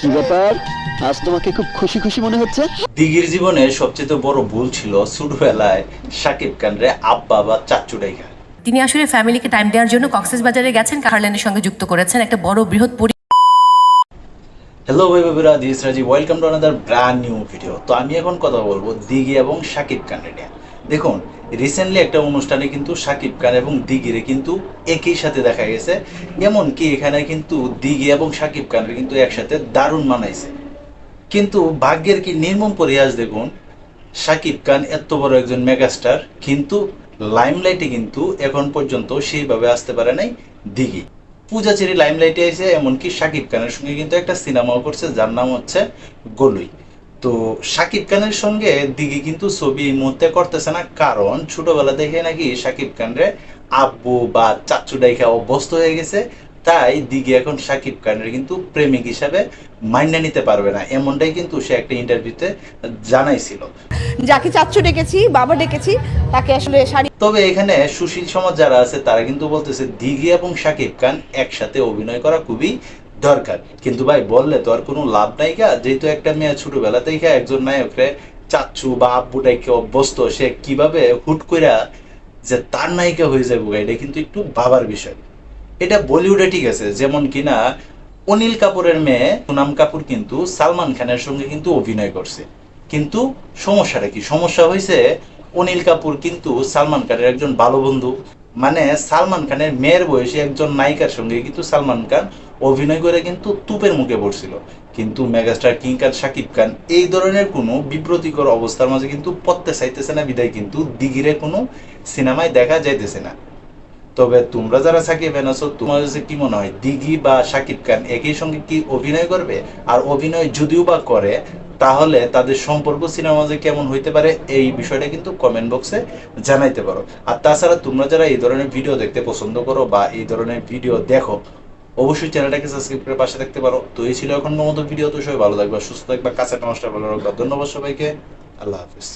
কি ব্যাপার? আজ তোমাকে খুব খুশি খুশি মনে হচ্ছে? দিঘির জীবনে সবচেয়ে বড় ভুল ছিল ছোটবেলায় সাকিব খানরে আব্বা বা চাচু ডাইকা। তিনি আসলে ফ্যামিলিকে টাইম দেওয়ার জন্য কক্সেস বাজারে গেছেন কাহারল্যান্ডের সঙ্গে যুক্ত করেছেন একটা বড় বৃহৎ পরি হ্যালো ভাই বাবিরা দিস রাজি welcome to another brand new video তো আমি এখন কথা বলব দিঘি এবং সাকিব খানের নিয়ে। দেখুন রিসেন্টলি একটা অনুষ্ঠানে কিন্তু সাকিব খান এবং দিঘিরে কিন্তু একই সাথে দেখা গেছে, এমনকি এখানে কিন্তু দিঘি এবং সাকিব খানের কিন্তু একসাথে দারুণ মানাইছে। কিন্তু ভাগ্যের কি নির্মম পরিহাস দেখুন, সাকিব খান এত বড় একজন মেগাস্টার, কিন্তু লাইমলাইটে কিন্তু এখন পর্যন্ত সেইভাবে আসতে পারে নাই দিঘি। পূজা চেরি লাইমলাইটে এসে এমনকি সাকিব খানের সঙ্গে কিন্তু একটা সিনেমাও করছে, যার নাম হচ্ছে গলুই। তো সাকিব খানের সঙ্গে দিঘি কিন্তু ছবি এই মুহূর্তে করতেছে না কারণ ছোটবেলা দেখে নাকি সাকিব খানরে আব্বু বা চাচু ডাইখা অভ্যস্ত হয়ে গেছে তাই দিঘি এখন সাকিব খানের কিন্তু প্রেমিক হিসাবে মান্য নিতে পারবে না এমনটাই কিন্তু সে একটা ইন্টারভিউতে জানাইছিল। যাকে চাচ্চু ডেকেছি বাবা ডেকেছি তাকে আসলে শাড়ি তবে এখানে সুশীল সমাজ যারা আছে তারা কিন্তু বলতেছে দিঘি এবং সাকিব খান একসাথে অভিনয় করা খুবই দরকার। কিন্তু ভাই, বললে তো আর কোনো লাভ নাই গা। যেহেতু একটা মেয়ে ছোটবেলা থেকে একজন নায়করে চাচ্চু বা আব্বু ডাইকে অভ্যস্ত, সে কীভাবে হুট কইরা যে তার নায়িকা হয়ে যাবে এটা কিন্তু একটু ভাবার বিষয়। এটা বলিউডে ঠিক আছে, যেমন কিনা অনিল কাপুরের মেয়ে সুনাম কাপুর কিন্তু সালমান খানের সঙ্গে কিন্তু অভিনয় করছে। কিন্তু সমস্যাটা কি? সমস্যা হয়েছে অনিল কাপুর কিন্তু সালমান খানের একজন ভালো বন্ধু। মানে সালমান খানের মেয়ের বয়সী একজন নায়িকার সঙ্গে কিন্তু সালমান খান অভিনয় করে কিন্তু তুপের মুখে পড়ছিল। কিন্তু মেগাস্টার কিং খান শাকিব খান এই ধরনের কোনো বিব্রতিকর অবস্থার মাঝে কিন্তু পড়তে চাইতেছে না, বিদায় কিন্তু দিঘিরে কোনো সিনেমায় দেখা যাইতেছে না। তবে তোমরা যারা সাকিব ফ্যান তোমার কাছে কি মনে হয়, দিঘি বা সাকিব খান একই সঙ্গে কি অভিনয় করবে? আর অভিনয় যদিও বা করে, তাহলে তাদের সম্পর্ক সিনেমা যে কেমন হইতে পারে, এই বিষয়টা কিন্তু কমেন্ট বক্সে জানাইতে পারো। আর তাছাড়া তোমরা যারা এই ধরনের ভিডিও দেখতে পছন্দ করো বা এই ধরনের ভিডিও দেখো, অবশ্যই চ্যানেলটাকে সাবস্ক্রাইব করে পাশে থাকতে পারো। তো এই ছিল এখন মতো ভিডিও তো সবাই ভালো থাকবে, সুস্থ থাকবে কাছে নমস্কার ভালো রাখবে। ধন্যবাদ সবাইকে। আল্লাহ হাফিজ।